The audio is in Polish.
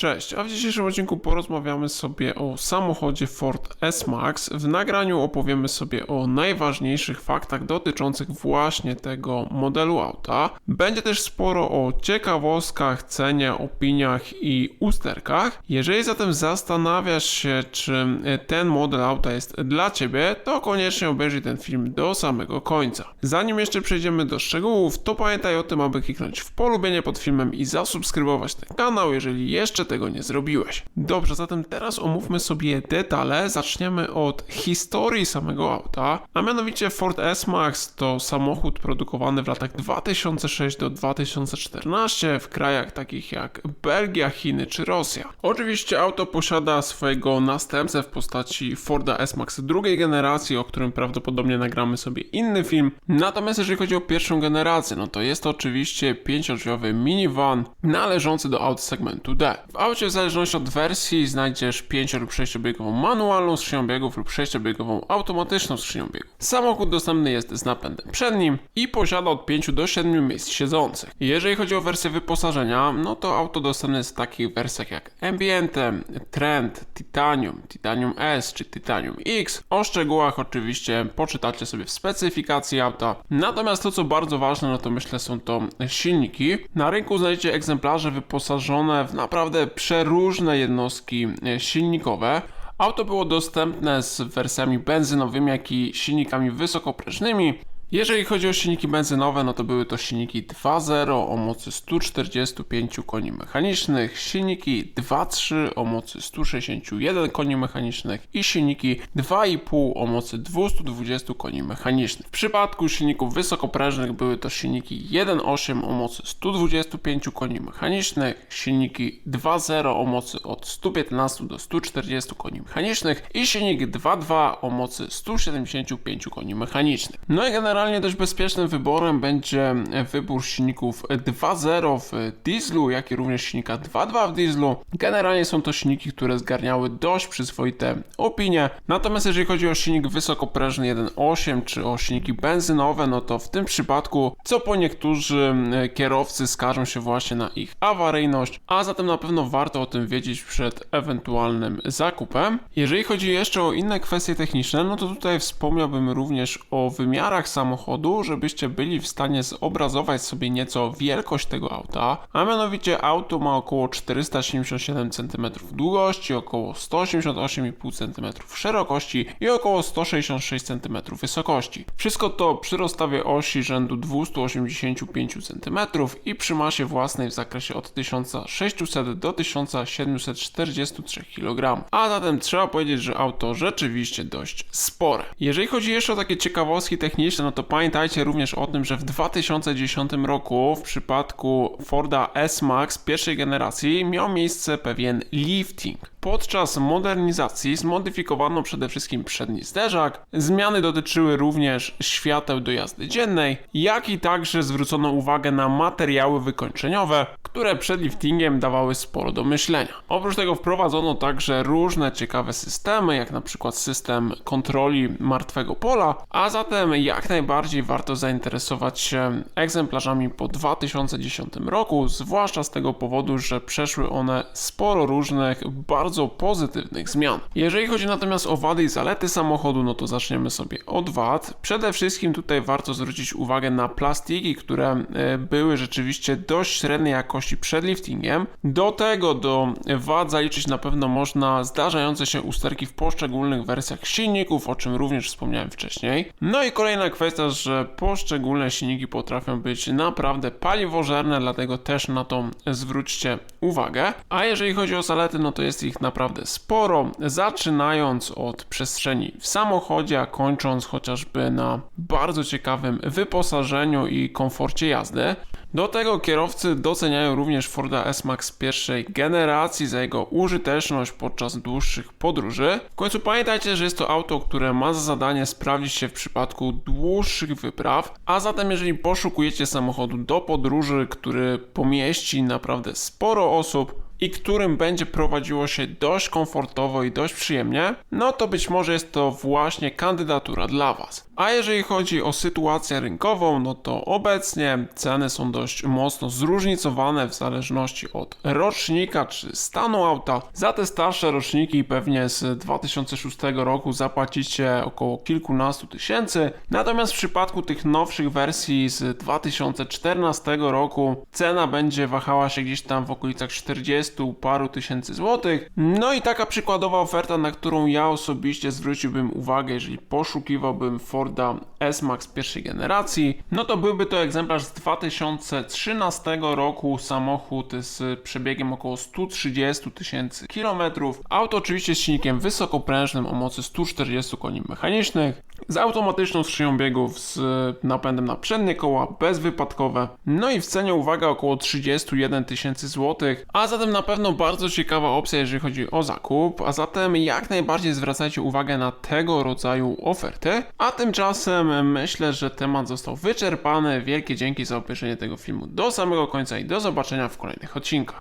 Cześć, a w dzisiejszym odcinku porozmawiamy sobie o samochodzie Ford S-Max. W nagraniu opowiemy sobie o najważniejszych faktach dotyczących właśnie tego modelu auta. Będzie też sporo o ciekawostkach, cenie, opiniach i usterkach. Jeżeli zatem zastanawiasz się, czy ten model auta jest dla Ciebie, to koniecznie obejrzyj ten film do samego końca. Zanim jeszcze przejdziemy do szczegółów, to pamiętaj o tym, aby kliknąć w polubienie pod filmem i zasubskrybować ten kanał, jeżeli jeszcze tego nie zrobiłeś. Dobrze, zatem teraz omówmy sobie detale. Zaczniemy od historii samego auta, a mianowicie Ford S-Max to samochód produkowany w latach 2006 do 2014 w krajach takich jak Belgia, Chiny czy Rosja. Oczywiście auto posiada swojego następcę w postaci Forda S-Max drugiej generacji, o którym prawdopodobnie nagramy sobie inny film. Natomiast jeżeli chodzi o pierwszą generację, no to jest to oczywiście pięciodrzwiowy minivan należący do aut segmentu D. W aucie w zależności od wersji znajdziesz 5 lub 6-biegową manualną skrzynią biegów lub 6-biegową automatyczną skrzynią biegów. Samochód dostępny jest z napędem przednim i posiada od 5 do 7 miejsc siedzących. Jeżeli chodzi o wersję wyposażenia, no to auto dostępne jest w takich wersjach jak Ambiente, Trend, Titanium, Titanium S czy Titanium X. O szczegółach oczywiście poczytacie sobie w specyfikacji auta. Natomiast to co bardzo ważne, no to myślę są to silniki. Na rynku znajdziecie egzemplarze wyposażone w naprawdę przeróżne jednostki e, silnikowe. Auto było dostępne z wersjami benzynowymi, jak i silnikami wysokoprężnymi. Jeżeli chodzi o silniki benzynowe, no to były to silniki 2.0 o mocy 145 koni mechanicznych, silniki 2.3 o mocy 161 koni mechanicznych i silniki 2.5 o mocy 220 koni mechanicznych. W przypadku silników wysokoprężnych były to silniki 1.8 o mocy 125 koni mechanicznych, silniki 2.0 o mocy od 115 do 140 koni mechanicznych i silnik 2.2 o mocy 175 koni mechanicznych. No i generalnie Generalnie dość bezpiecznym wyborem będzie wybór silników 2.0 w dieslu, jak i również silnika 2.2 w dieslu. Generalnie są to silniki, które zgarniały dość przyzwoite opinie. Natomiast jeżeli chodzi o silnik wysokoprężny 1.8 czy o silniki benzynowe, no to w tym przypadku co po niektórzy kierowcy skarżą się właśnie na ich awaryjność, a zatem na pewno warto o tym wiedzieć przed ewentualnym zakupem. Jeżeli chodzi jeszcze o inne kwestie techniczne, no to tutaj wspomniałbym również o wymiarach samochodu samochodu, żebyście byli w stanie zobrazować sobie nieco wielkość tego auta, a mianowicie auto ma około 477 cm długości, około 188,5 cm szerokości i około 166 cm wysokości. Wszystko to przy rozstawie osi rzędu 285 cm i przy masie własnej w zakresie od 1600 do 1743 kg. A zatem trzeba powiedzieć, że auto rzeczywiście dość spore. Jeżeli chodzi jeszcze o takie ciekawostki techniczne, no to pamiętajcie również o tym, że w 2010 roku w przypadku Forda S-Max pierwszej generacji miał miejsce pewien lifting. Podczas modernizacji zmodyfikowano przede wszystkim przedni zderzak. Zmiany dotyczyły również świateł do jazdy dziennej, jak i także zwrócono uwagę na materiały wykończeniowe, które przed liftingiem dawały sporo do myślenia. Oprócz tego wprowadzono także różne ciekawe systemy, jak na przykład system kontroli martwego pola, a zatem jak najbardziej warto zainteresować się egzemplarzami po 2010 roku, zwłaszcza z tego powodu, że przeszły one sporo różnych, bardzo bardzo pozytywnych zmian. Jeżeli chodzi natomiast o wady i zalety samochodu, no to zaczniemy sobie od wad. Przede wszystkim tutaj warto zwrócić uwagę na plastiki, które e, były rzeczywiście dość średniej jakości przed liftingiem. Do tego do wad zaliczyć na pewno można zdarzające się usterki w poszczególnych wersjach silników, o czym również wspomniałem wcześniej. No i kolejna kwestia, że poszczególne silniki potrafią być naprawdę paliwożerne, dlatego też na to zwróćcie uwagę. A jeżeli chodzi o zalety, no to jest ich naprawdę sporo, zaczynając od przestrzeni w samochodzie, a kończąc chociażby na bardzo ciekawym wyposażeniu i komforcie jazdy. Do tego kierowcy doceniają również Forda S-Max pierwszej generacji za jego użyteczność podczas dłuższych podróży. W końcu pamiętajcie, że jest to auto, które ma za zadanie sprawdzić się w przypadku dłuższych wypraw, a zatem jeżeli poszukujecie samochodu do podróży, który pomieści naprawdę sporo osób, i którym będzie prowadziło się dość komfortowo i dość przyjemnie, no to być może jest to właśnie kandydatura dla Was. A jeżeli chodzi o sytuację rynkową, no to obecnie ceny są dość mocno zróżnicowane w zależności od rocznika czy stanu auta. Za te starsze roczniki pewnie z 2006 roku zapłacicie około kilkunastu tysięcy, natomiast w przypadku tych nowszych wersji z 2014 roku cena będzie wahała się gdzieś tam w okolicach 40 paru tysięcy złotych. No i taka przykładowa oferta, na którą ja osobiście zwróciłbym uwagę, jeżeli poszukiwałbym Forda S-Max pierwszej generacji, no to byłby to egzemplarz z 2013 roku, samochód z przebiegiem około 130 tysięcy kilometrów. Auto oczywiście z silnikiem wysokoprężnym o mocy 140 koni mechanicznych, z automatyczną skrzynią biegów, z napędem na przednie koła, bezwypadkowe. No i w cenie uwaga około 31 tysięcy złotych, a zatem na pewno bardzo ciekawa opcja, jeżeli chodzi o zakup, a zatem jak najbardziej zwracajcie uwagę na tego rodzaju oferty. A tymczasem myślę, że temat został wyczerpany. Wielkie dzięki za obejrzenie tego filmu do samego końca i do zobaczenia w kolejnych odcinkach.